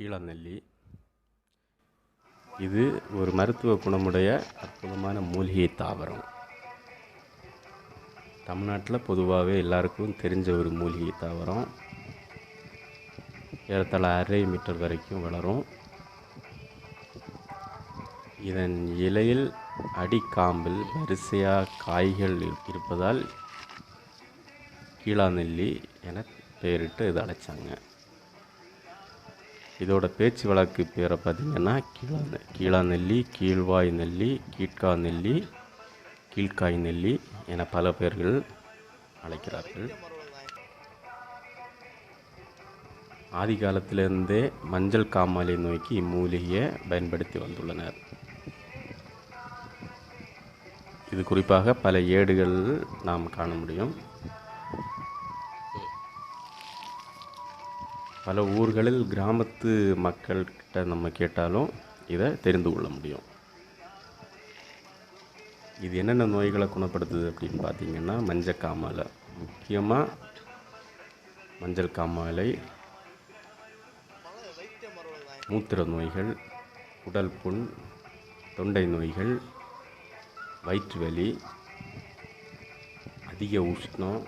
கீழாநெல்லி. இது ஒரு மருத்துவ குணமுடைய அற்புதமான மூலிகை தாவரம். தமிழ்நாட்டில் பொதுவாகவே எல்லாருக்கும் தெரிஞ்ச ஒரு மூலிகை தாவரம். ஏறத்தாழ அரை மீட்டர் வரைக்கும் வளரும். இதன் இலையில் அடிக்காம்பில் வரிசையாக காய்கள் இருப்பதால் கீழாநெல்லி என பெயரிட்டு இதை அழைச்சாங்க. இதோட பேச்சு வழக்கு பேரை பார்த்தீங்கன்னா கீழா கீழா நெல்லி கீழ்வாய் நெல்லி கீழ்கா நெல்லி கீழ்காய் நெல்லி என பல பெயர்கள் அழைக்கிறார்கள். ஆதி காலத்திலிருந்தே மஞ்சள் காமாலை நோய்க்கு இம்மூலிகையை பயன்படுத்தி வந்துள்ளனர். இது குறிப்பாக பல ஏடுகள் நாம் காண முடியும். பல ஊர்களில் கிராமத்து மக்கள்கிட்ட நம்ம கேட்டாலும் இதை தெரிந்து கொள்ள முடியும். இது என்னென்ன நோய்களை குணப்படுத்துது அப்படின்னு பார்த்தீங்கன்னா மஞ்சள் காமாலை முக்கியமாக மஞ்சள் காமாலை மூத்திர நோய்கள் உடல் புண் தொண்டை நோய்கள் வயிற்று வலி அதிக உஷ்ணம்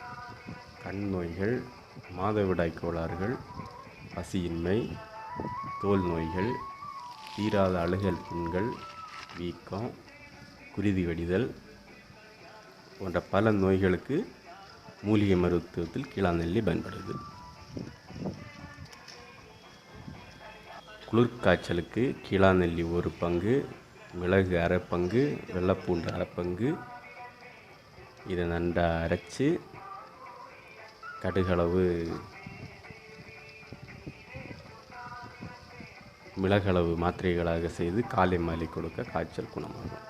கண் நோய்கள் மாதவிடாய் கோளாறுகள் பசியின்மை தோல் நோய்கள் தீராத அழுகல் புண்கள் வீக்கம் குருதி வடிதல் போன்ற பல நோய்களுக்கு மூலிகை மருத்துவத்தில் கீழாநெல்லி பயன்படுது. குளிர்காய்ச்சலுக்கு கீழாநெல்லி ஒரு பங்கு மிளகு அரை பங்கு வெள்ளைப்பூண்டு அரை பங்கு. இதை நன்றாக அரைச்சி கடுகளவு மிளகளவு மாத்திரைகளாக செய்து காலை மாலை கொடுக்க காய்ச்சல் குணமாகும்.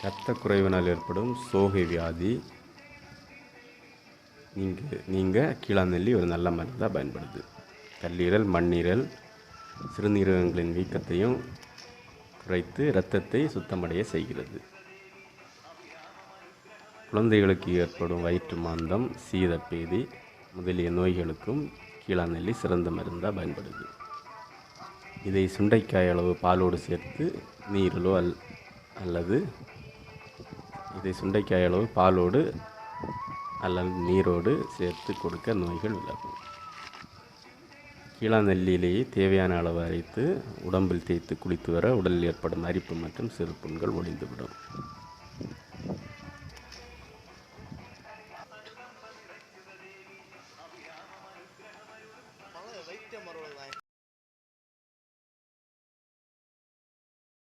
இரத்த குறைவினால் ஏற்படும் சோகை வியாதி. நீங்கள் நீங்கள் கீழாநெல்லி ஒரு நல்ல மருந்தாக பயன்படுது. கல்லீரல் மண்ணீரல் சிறுநீரகங்களின் வீக்கத்தையும் குறைத்து இரத்தத்தை சுத்தமடைய செய்கிறது. குழந்தைகளுக்கு ஏற்படும் வயிற்று மாந்தம் சீதப்பேதி முதலிய நோய்களுக்கும் கீழாநெல்லி சிறந்த மருந்தாக பயன்படுது. இதை சுண்டைக்காய் அளவு பாலோடு சேர்த்து நீரிலோ அல் அல்லது இதை சுண்டைக்காய் அளவு பாலோடு அல்லது நீரோடு சேர்த்து கொடுக்க நோய்கள் விலகும் கீழாநெல்லியிலேயே தேவையான அளவு அரைத்து உடம்பில் தேய்த்து குளித்து வர உடலில் ஏற்படும் அரிப்பு மற்றும் சிறுப்புண்கள் ஒளிந்துவிடும்